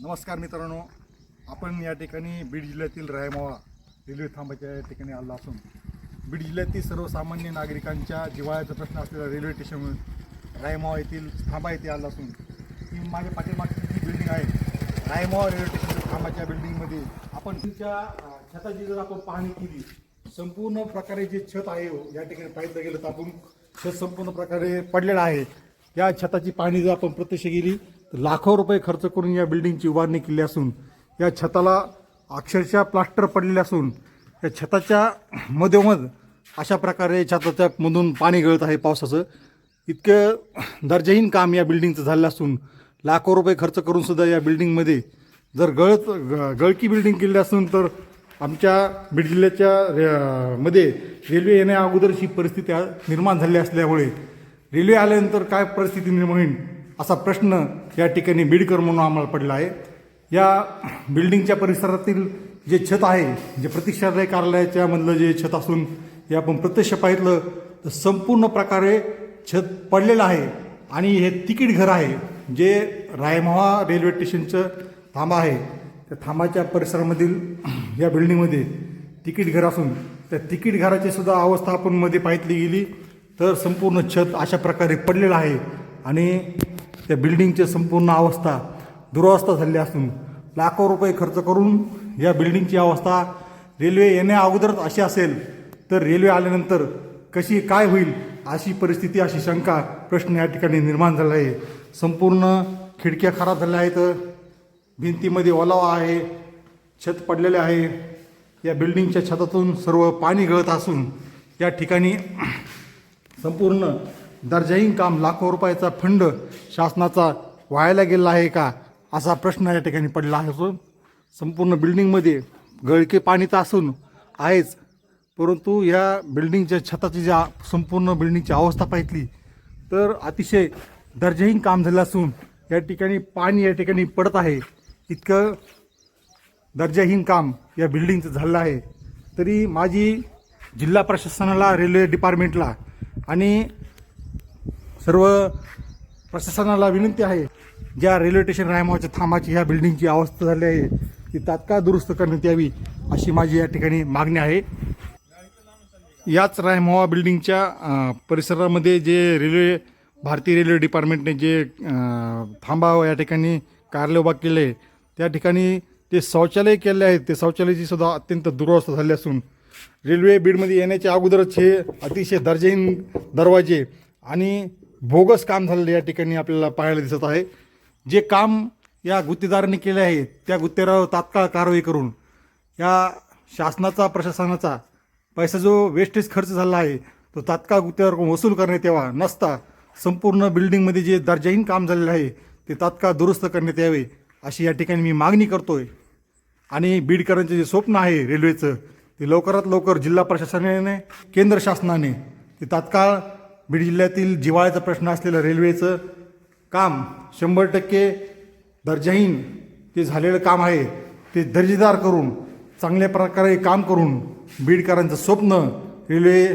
नमस्कार मित्रांनो. आपण या ठिकाणी बीड जिल्ह्यातील रायमावा रेल्वे थांबाच्या या ठिकाणी आलो असून बीड जिल्ह्यातील सर्वसामान्य नागरिकांच्या जिव्हाळ्याचा प्रश्न असलेला रेल्वे स्टेशन रायमावा येथील थांबा येथे आला असून ती माझ्या पाठीमागची जी बिल्डिंग आहे रायमावा रेल्वे स्टेशन थांबाच्या बिल्डिंगमध्ये आपण तुमच्या छताची जर आपण पाहणी केली संपूर्ण प्रकारे जे छत आहे हो, या ठिकाणी पाहिलं गेलं तर आपण छत संपूर्ण प्रकारे पडलेलं आहे. या छताची पाहणी जर आपण प्रत्यक्ष केली लाखो रुपये खर्च करून या बिल्डिंगची उभारणी केली असून या छताला अक्षरशः प्लास्टर पडलेले असून या छताच्या मधोमध अशा प्रकारे छताच्या मधून पाणी गळत आहे पावसाचं. इतकं दर्जाहीन काम या बिल्डिंगचं झालं असून लाखो रुपये खर्च करून सुद्धा या बिल्डिंगमध्ये जर गळत गळकी बिल्डिंग केली असून तर आमच्या बीड जिल्ह्याच्या रे- मध्ये रेल्वे येण्या अगोदरची परिस्थिती निर्माण झाली असल्यामुळे रेल्वे आल्यानंतर काय परिस्थिती निर्माण होईल असा प्रश्न या ठिकाणी बीडकर म्हणून आम्हाला पडला आहे. या बिल्डिंगच्या परिसरातील जे छत आहे जे प्रतीक्षालय कार्यालयाच्या मधलं जे छत असून हे आपण प्रत्यक्ष पाहितलं तर संपूर्ण प्रकारे छत पडलेलं आहे. आणि हे तिकीट घर आहे जे रायमहा रेल्वे स्टेशनचं थांबा आहे. त्या थांबाच्या परिसरामधील या बिल्डिंगमध्ये तिकीट घर असून त्या तिकीट घराची सुद्धा अवस्था आपण मध्ये पाहितली गेली तर संपूर्ण छत अशा प्रकारे पडलेलं आहे. आणि त्या बिल्डिंगची संपूर्ण अवस्था दुरावस्था झाली असून लाखो रुपये खर्च करून या बिल्डिंगची अवस्था रेल्वे येण्या अगोदरच अशी असेल तर रेल्वे आल्यानंतर कशी काय होईल अशी परिस्थिती अशी शंका प्रश्न या ठिकाणी निर्माण झाला आहे. संपूर्ण खिडक्या खराब झाल्या आहेत. भिंतीमध्ये ओलावा आहे. छत पडलेले आहे. या बिल्डिंगच्या छतातून सर्व पाणी गळत असून या ठिकाणी संपूर्ण दर्जाहीन काम लाखो रुपयाचा फंड शासनाचा व्हायला गेला आहे का? असा प्रश्न या ठिकाणी पडला आहे असून संपूर्ण बिल्डिंगमध्ये गळके पाणी तर असून आहेच परंतु या बिल्डिंगच्या छताची ज्या संपूर्ण बिल्डिंगची अवस्था पाहिली तर अतिशय दर्जाहीन काम झालं असून या ठिकाणी पाणी या ठिकाणी पडत आहे. इतकं दर्जाहीन काम या बिल्डिंगचं झालं आहे. तरी माझी जिल्हा प्रशासनाला रेल्वे डिपार्टमेंटला आणि सर्व प्रशासनाला विनंती आहे ज्या रेल्वे स्टेशन रायमावाच्या थांबाची ह्या बिल्डिंगची अवस्था झाली आहे ती तात्काळ दुरुस्त करण्यात यावी अशी माझी या ठिकाणी मागणी आहे. याच रायमावा बिल्डिंगच्या परिसरामध्ये जे रेल्वे भारतीय रेल्वे डिपार्टमेंटने जे थांबावं या ठिकाणी कार्यालय उभा केले आहे, त्या ठिकाणी ते शौचालय केले आहेत. ते शौचालयाची सुद्धा अत्यंत दुरवस्था झाली असून रेल्वे बीडमध्ये येण्याच्या अगोदरच हे अतिशय दर्जाहीन दरवाजे आणि बोगस काम झालेलं या ठिकाणी आपल्याला पाहायला दिसत आहे. जे काम या गुत्तेदारांनी केले आहे त्या गुत्तेदारावर तात्काळ कारवाई करून या शासनाचा प्रशासनाचा पैसा जो वेस्टेज खर्च झाला आहे तो तात्काळ गुत्तेदार वसूल करण्यात यावा. नसता संपूर्ण बिल्डिंगमध्ये जे दर्जाहीन काम झालेलं आहे ते तात्काळ दुरुस्त करण्यात यावे अशी या ठिकाणी मी मागणी करतोय. आणि बीडकरांचे जे स्वप्न आहे रेल्वेचं ते लवकरात लवकर जिल्हा प्रशासनाने केंद्र शासनाने ते तात्काळ बीड जिल्ह्यातील जिवाळ्याचा प्रश्न असलेलं रेल्वेचं काम शंभर टक्के दर्जाहीन ते झालेलं काम आहे ते दर्जेदार करून चांगल्या प्रकारे काम करून बीडकरांचं स्वप्न रेल्वे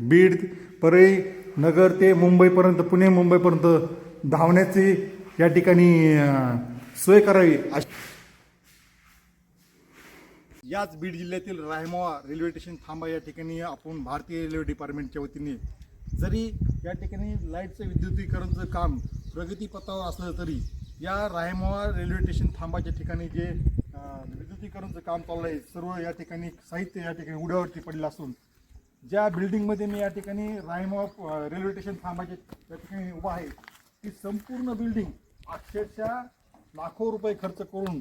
बीड परळी नगर ते मुंबईपर्यंत पुणे मुंबईपर्यंत धावण्याची या ठिकाणी सोय करावी याच बीड जिल्ह्यातील रायमोवा रेल्वे स्टेशन थांबा या ठिकाणी आपण भारतीय रेल्वे डिपार्टमेंटच्या वतीने जरी या ठिकाणी लाईटचं विद्युतीकरणचं काम प्रगतीपथावर असलं तरी या रायमोवा रेल्वे स्टेशन थांबाच्या ठिकाणी जे विद्युतीकरणचं काम चाललं आहे सर्व या ठिकाणी साहित्य या ठिकाणी उड्यावरती पडलं असून ज्या बिल्डिंगमध्ये मी या ठिकाणी रायमोवा रेल्वे स्टेशन थांबाच्या या ठिकाणी उभा आहे ती संपूर्ण बिल्डिंग अक्षरशः लाखो रुपये खर्च करून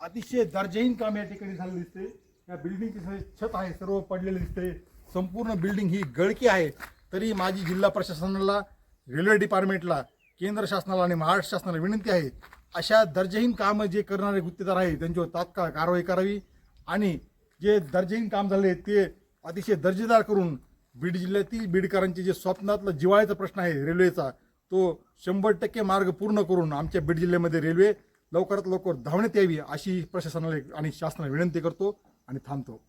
अतिशय दर्जाहीन काम या ठिकाणी झालेलं दिसते या बिल्डिंगची छत आहे सर्व पडलेले दिसते संपूर्ण बिल्डिंग ही गळकी आहे. तरी माझी जिल्हा प्रशासनाला रेल्वे डिपार्टमेंटला केंद्र शासनाला आणि महाराष्ट्र शासनाला विनंती आहे अशा दर्जाहीन कामं जे करणारे गुत्तेदार आहे त्यांच्यावर तात्काळ कारवाई करावी आणि जे दर्जाहीन काम झाले ते अतिशय दर्जेदार करून बीड जिल्ह्यातील बीडकरांचे जे स्वप्नातलं जिवाळ्याचा प्रश्न आहे रेल्वेचा तो शंभर टक्के मार्ग पूर्ण करून आमच्या बीड जिल्ह्यामध्ये रेल्वे लवकरात लवकर धावण्यात यावी अशी प्रशासनाला आणि शासनाला विनंती करतो आणि थांबतो.